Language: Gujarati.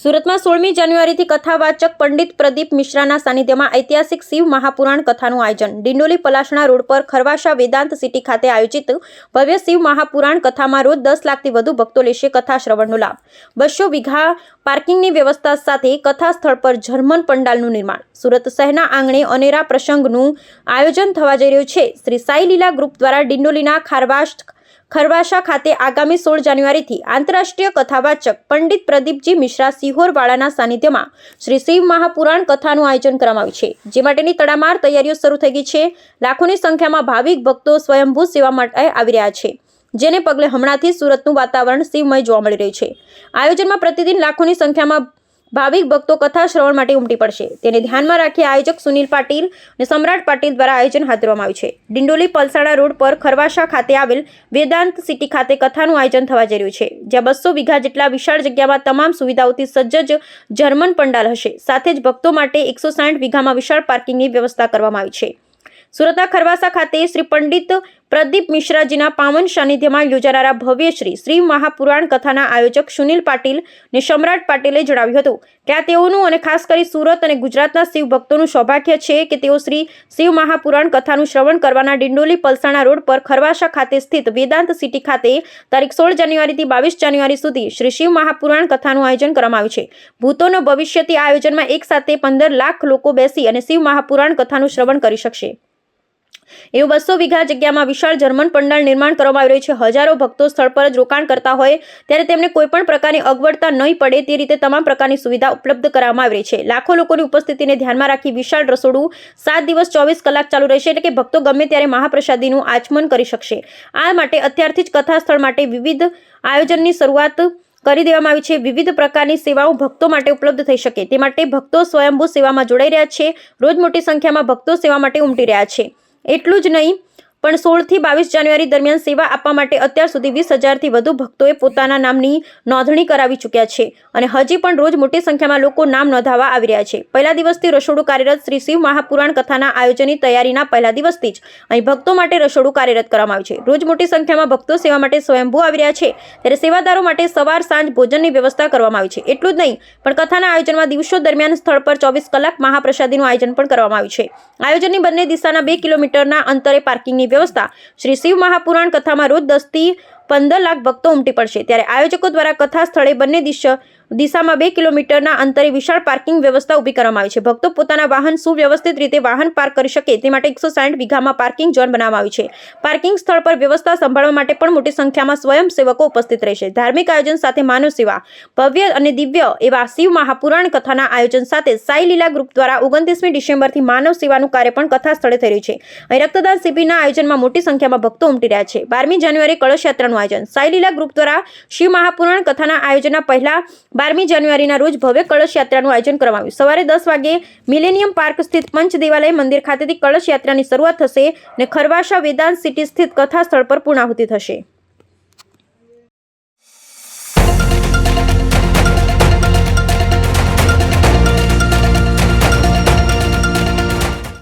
સુરતમાં સોળમી જાન્યુઆરીથી કથાવાચક પંડિત પ્રદીપ મિશ્રાના સાનિધ્યમાં ઐતિહાસિક શિવ મહાપુરાણ કથાનું આયોજન. ડિંડોલી પલાસણા રોડ પર ખરવાશા વેદાંત સિટી ખાતે આયોજિત ભવ્ય શિવ મહાપુરાણ કથામાં રોજ દસ લાખથી વધુ ભક્તો લેશે કથા શ્રવણનો લાભ. બસો વીઘા પાર્કિંગની વ્યવસ્થા સાથે કથા સ્થળ પર જર્મન પંડાલનું નિર્માણ. સુરત શહેરના આંગણે અનેરા પ્રસંગનું આયોજન થવા જઈ રહ્યું છે. શ્રી સાઈ લીલા ગ્રુપ દ્વારા ડિંડોલીના ખારવાશ ખરવાશા ખાતે આગામી સોળ જાન્યુઆરીથી આંતરરાષ્ટ્રીય કથાવાચક પંડિત પ્રદીપજી મિશ્રા સિહોરવાળાના સાનિધ્યમાં શ્રી શિવ મહાપુરાણ કથાનું આયોજન કરવામાં આવ્યું છે. જે માટેની તડામાર તૈયારીઓ શરૂ થઈ ગઈ છે. લાખોની સંખ્યામાં ભાવિક ભક્તો સ્વયંભૂ સેવા માટે આવી રહ્યા છે. જેને પગલે હમણાંથી સુરતનું વાતાવરણ શિવમય જોવા મળી રહ્યું છે. આયોજનમાં પ્રતિદિન લાખોની સંખ્યામાં ભાવિક ભક્તો કથા શ્રવણ માટે ઉમટી પડશે. તેને ધ્યાનમાં રાખી આયોજક સુનિલ પાટીલ અને સમ્રાટ પાટીલ દ્વારા આયોજન હાથ ધરવામાં આવ્યું છે. ડિંડોલી પલસાણા રોડ પર ખરવાશા ખાતે આવેલ વેદાંત સિટી ખાતે કથાનું આયોજન થવા જઈ રહ્યું છે. જ્યાં બસો વીઘા જેટલા વિશાળ જગ્યામાં તમામ સુવિધાઓથી સજ્જ જર્મન પંડાલ હશે. સાથે જ ભક્તો માટે એકસો સાઠ વીઘામાં વિશાળ પાર્કિંગની વ્યવસ્થા કરવામાં આવી છે. સુરતના ખરવાસા ખાતે શ્રી પંડિત પ્રદીપ મિશ્રાજીના પાવન સાનિધ્યમાં યોજાનારા ભવ્ય શ્રી શ્રી મહાપુરાણ કથાના આયોજક સુનિલ પાટીલ ને સમ્રાટ પાટીલે જણાવ્યું હતું કે આ તેઓનું અને ખાસ કરી સુરત અને ગુજરાતના શિવ ભક્તોનું સૌભાગ્ય છે કે તેઓ શ્રી શિવ મહાપુરાણ કથાનું શ્રવણ કરવાના ડિંડોલી પલસાણા રોડ પર ખરવાસા ખાતે સ્થિત વેદાંત સિટી ખાતે તારીખ સોળ જાન્યુઆરીથી બાવીસ જાન્યુઆરી સુધી શ્રી શિવ મહાપુરાણ કથાનું આયોજન કરવામાં આવ્યું છે. ભૂતોનો ભવિષ્યથી આયોજનમાં એક સાથે પંદર લાખ લોકો બેસી અને શિવ મહાપુરાણ કથાનું શ્રવણ કરી શકશે. એવું બસો વીઘા જગ્યામાં વિશાળ જર્મન પંડાળ નિર્માણ કરવામાં આવી રહ્યું છે. હજારો ભક્તો સ્થળ પર જ રોકાણ કરતા હોય ત્યારે તેમને કોઈપણ પ્રકારની અગવડતા નહીં પડે તે રીતે તમામ પ્રકારની સુવિધા ઉપલબ્ધ કરવામાં આવી રહી છે. લાખો લોકોની ઉપસ્થિતિને ધ્યાનમાં રાખી વિશાળ રસોડું સાત દિવસ ચોવીસ કલાક ચાલુ રહેશે એટલે કે ભક્તો ગમે ત્યારે મહાપ્રસાદીનું આચમન કરી શકશે. આ માટે અત્યારથી જ કથા સ્થળ માટે વિવિધ આયોજનની શરૂઆત કરી દેવામાં આવી છે. વિવિધ પ્રકારની સેવાઓ ભક્તો માટે ઉપલબ્ધ થઈ શકે. તે માટે ભક્તો સ્વયંભૂ સેવામાં જોડાઈ રહ્યા છે. રોજ મોટી સંખ્યામાં ભક્તો સેવા માટે ઉમટી રહ્યા છે. એટલું જ નહીં. પણ સોળથી બાવીસ જાન્યુઆરી દરમિયાન સેવા આપવા માટે અત્યાર સુધી વીસ હજારથી વધુ ભક્તોએ પોતાના નામની નોંધણી કરાવી ચૂક્યા છે અને હજી પણ રોજ મોટી સંખ્યામાં લોકો નામ નોંધાવા આવી રહ્યા છે. પહેલા દિવસથી રસોડું કાર્યરત શ્રી શિવ મહાપુરાણ કથાના આયોજનની તૈયારીના પહેલા દિવસથી જ અહીં ભક્તો માટે રસોડું કાર્યરત કરવામાં આવ્યું છે. રોજ મોટી સંખ્યામાં ભક્તો સેવા માટે સ્વયંભૂ આવી રહ્યા છે ત્યારે સેવાદારો માટે સવાર, સાંજ ભોજનની વ્યવસ્થા કરવામાં આવી છે. એટલું જ નહીં, પણ કથાના આયોજનમાં દિવસો દરમિયાન સ્થળ પર ચોવીસ કલાક મહાપ્રસાદીનું આયોજન પણ કરવામાં આવ્યું છે. આયોજનની બંને દિશાના બે કિલોમીટરના અંતરે પાર્કિંગની વ્યવસ્થા. શ્રી શિવ મહાપુરાણ કથામાં રોજ દસથી પંદર લાખ ભક્તો ઉમટી પડશે. ત્યારે આયોજકો દ્વારા કથા સ્થળે બંને દિશા, દિશામાં બે કિલોમીટરના અંતરે વિશાળ પાર્કિંગ વ્યવસ્થા ઊભી કરવામાં આવી છે. ભક્તો પોતાના વાહન સુવ્યવસ્થિત રીતે વાહન પાર્ક કરી શકે તે માટે એકસો સાઠ વીઘામાં પાર્કિંગ ઝોન બનાવવામાં આવી છે. પાર્કિંગ સ્થળ પર વ્યવસ્થા સંભાળવા માટે પણ મોટી સંખ્યામાં સ્વયંસેવકો ઉપસ્થિત રહેશે. ધાર્મિક આયોજન સાથે માનવ સેવા, ભવ્ય અને દિવ્ય એવા શિવ મહાપુરાણ કથાના આયોજન સાથે સાઈ લીલા ગ્રુપ દ્વારા ઓગણત્રીસમી ડિસેમ્બરથી માનવ સેવાનું કાર્ય પણ કથા સ્થળે થઈ રહ્યું છે. અહીં રક્તદાન શિબિરના આયોજનમાં મોટી સંખ્યામાં ભક્તો ઉમટી રહ્યા છે. બારમી જાન્યુઆરી કળશ યાત્રાનું આયોજન. સાયલીલા ગ્રુપ દ્વારા શિવ મહાપુરાણ કથાના આયોજનના પહેલા બારમી જાન્યુઆરીના રોજ ભવ્ય કળશ યાત્રાનું આયોજન કરવામાં આવ્યું. સવારે દસ વાગે મિલેનિયમ પાર્ક સ્થિત પંચ દેવાલય મંદિર ખાતેથી કળશ યાત્રાની શરૂઆત થશે અને ખરવાશા વેદાંત સિટી સ્થિત કથા સ્થળ પર પૂર્ણાહુતિ થશે.